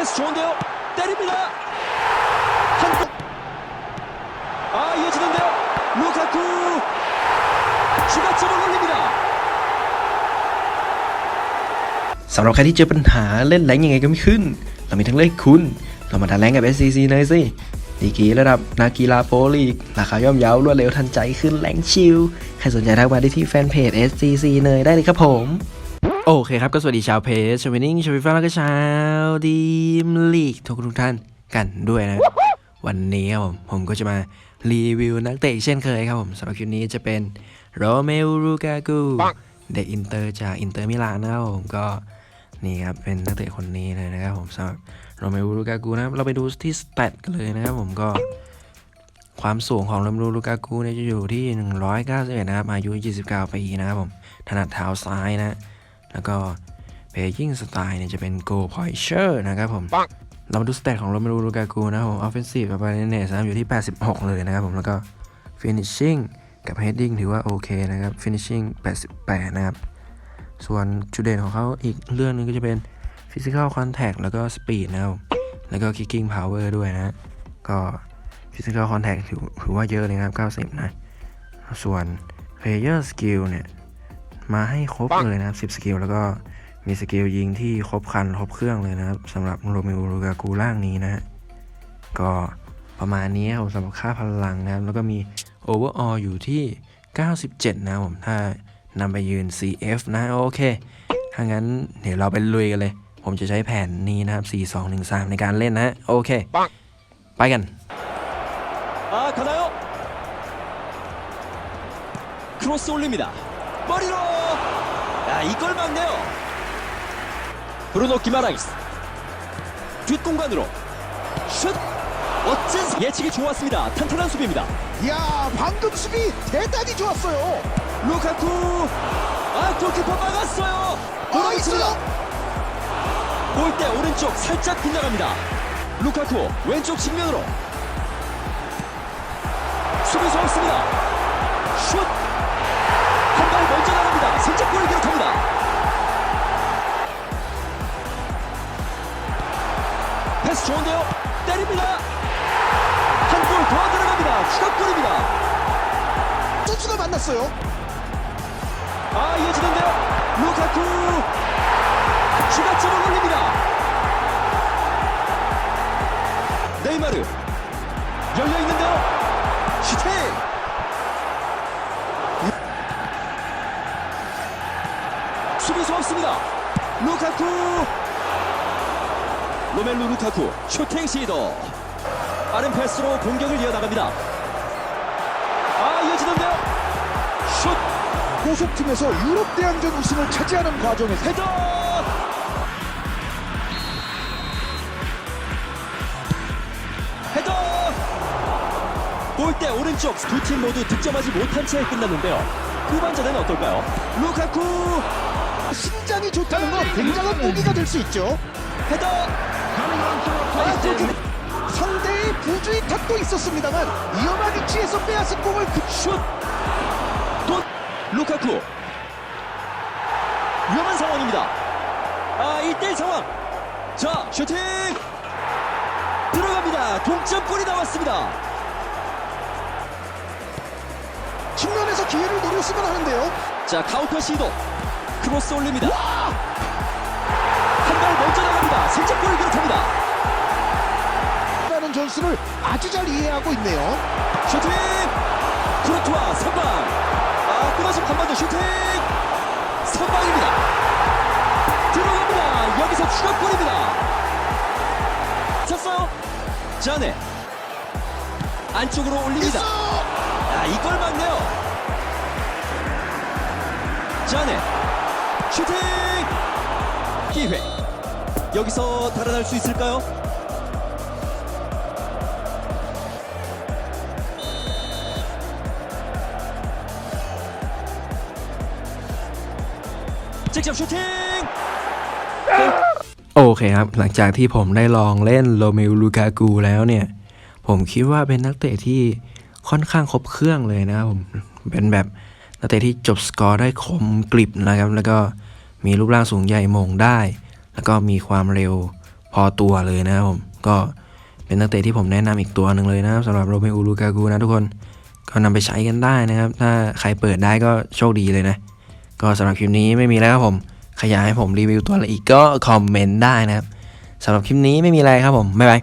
패스 좋은데요. 때립니다. 한 골. 아 이어지는데요. 루카쿠 추가점을 올립니다. สำหรับใครที่เจอปัญหาเล่นแรงยังไงก็ไม่ขึ้น เรามีทั้งเล่นคุณ เรามาดันแรงกับ SCC หน่อยสิดีกรีระดับนากีฬาโปรลีก ราคาย่อมเยาวรวดเร็วทันใจขึ้นแรงชิล ใครสนใจทักมาได้ที่แฟนเพจ SCC เนยได้เลยครับผม โอเคครับก็สวัสดีชาวเพจชาววินนิ่งชาววิฟ้าแล้วก็ชาวดีมลีกทุกทุกๆท่านกันด้วยนะ วันนี้ครับผมผมก็จะมารีวิวนักเตะอีกเช่นเคยครับผมสำหรับคลิปนี้จะเป็นโรเมลลูกากูเด็กอินเตอร์จากอินเตอร์มิลานนะครับผมก็นี่ครับเป็นนักเตะคนนี้เลยนะครับผมสำหรับโรเมลลูกากูนะครับเราไปดูที่สแตทกันเลยนะครับผมก็ความสูงของโรเมลลูกากูเนี่ยจะอยู่ที่ 191 นะครับ อายุ 29 ปีนะครับผม ถนัดเท้าซ้ายนะ แล้วก็เพย์ยิงสไตล์เนี่ยจะเป็นโกพอยเชอร์นะครับผม เรามาดูสเตตของโรเมลูลูกากูนะครับผมออฟเฟนซีฟกับปาเนเนสนะครับอยู่ที่ 86 เลยนะครับผมแล้วก็ฟินิชชิ่งกับเฮดดิ้งถือว่าโอเคนะครับฟินิชชิ่ง88 นะครับ ส่วนจุดเด่นของเขาอีกเรื่องหนึงก็จะเป็นฟิสิ c a l คอนแท c t แล้วก็สปีดนะครับแล้วก็ kicking power ด้วยนะก็ฟิสิ c a l คอนแท c t ถือถือว่าเยอะเลยนะครับ 90 นะ ส่วน player skill เนี่ย มาให้ครบเลยนะครับ 10 สกิล แล้วก็มีสกิลยิงที่ครบครัน ครบเครื่องเลยนะครับสำหรับโรเมโอลูกากูร่างนี้นะฮะก็ประมาณนี้ครับผมสำหรับค่าพลังนะครับ แล้วก็มี overall อยู่ที่ 97 นะครับผม ถ้านำไปยืน CF นะ โอเค ถ้างั้นเดี๋ยวเราไปลุยกันเลย ผมจะใช้แผนนี้นะครับ 4 2 1 3 ในการเล่นนะ โอเค ไปกัน 아 가나요? 크로스 올립니다. 머리로. 야 이걸 막네요. 브루노 기마라이스. 뒷공간으로 슛. 멋진 수- 예측이 좋았습니다. 탄탄한 수비입니다. 이야 방금 수비 대단히 좋았어요. 루카쿠. 아 골키퍼 막았어요. 아 돌아있습니다. 골대 오른쪽 살짝 빗나갑니다. 루카쿠 왼쪽 측면으로 패스 좋은데요? 때립니다. 한 골 더 들어갑니다. 추가골입니다. 선수가 만났어요. 아 이어지는데요. 루카쿠 추가점을 올립니다. 네이마르 열려 있는데요. 슈팅. 로멜루 루카쿠 슈팅 시도 빠른 패스로 공격을 이어나갑니다. 아 이어지는데요. 슛 소속팀에서 유럽 대항전 우승을 차지하는 과정에서 헤더 헤더 골대 오른쪽 두 팀 모두 득점하지 못한 채 끝났는데요 후반전에는 어떨까요? 루카쿠 신장이 좋다는 건 굉장한 무기가 될 수 있죠. 헤더 상대의 부주의 탓도 있었습니다만 위험한 위치에서 빼앗은 공을 그 슛! 돈! 루카쿠! 위험한 상황입니다. 아 1대1 상황! 자 슈팅! 들어갑니다. 동점골이 나왔습니다. 측면에서 기회를 노렸으면 하는데요. 자 카운터 시도! 크로스 올립니다. 한 라는 전술을 아주 잘 이해하고 있네요. 슈팅! 쿠르투아 선방! 아 끊어진 한번더 슈팅! 선방입니다. 들어갑니다. 여기서 추가골입니다. 쳤어요? 자네. 안쪽으로 올립니다! 야 이걸 막네요. 자네. 슈팅! 기회. 여기서 달아날 수 있을까요? 직접 슈팅 โอเคครับ หลังจากที่ผมได้ลองเล่นโรเมลลูกากูแล้วเนี่ย ผมคิดว่าเป็นนักเตะที่ค่อนข้างครบเครื่องเลยนะครับผม เป็นแบบนักเตะที่จบสกอร์ได้คมกริบนะครับ แล้วก็มีรูปร่างสูงใหญ่โมงได้ แล้วก็มีความเร็ว พอตัวเลยนะครับผม ก็เป็นนักเตะที่ผมแนะนำอีกตัวหนึ่งเลยนะครับสำหรับโรเมโอลูกากูนะทุกคน ก็นำไปใช้กันได้นะครับ ถ้าใครเปิดได้ก็โชคดีเลยนะ ก็สำหรับคลิปนี้ไม่มีแล้วครับผมใครอยากให้ผมรีวิวตัวอะไรอีกก็คอมเมนต์ได้นะครับสำหรับคลิปนี้ไม่มีอะไรครับผมบ๊ายบาย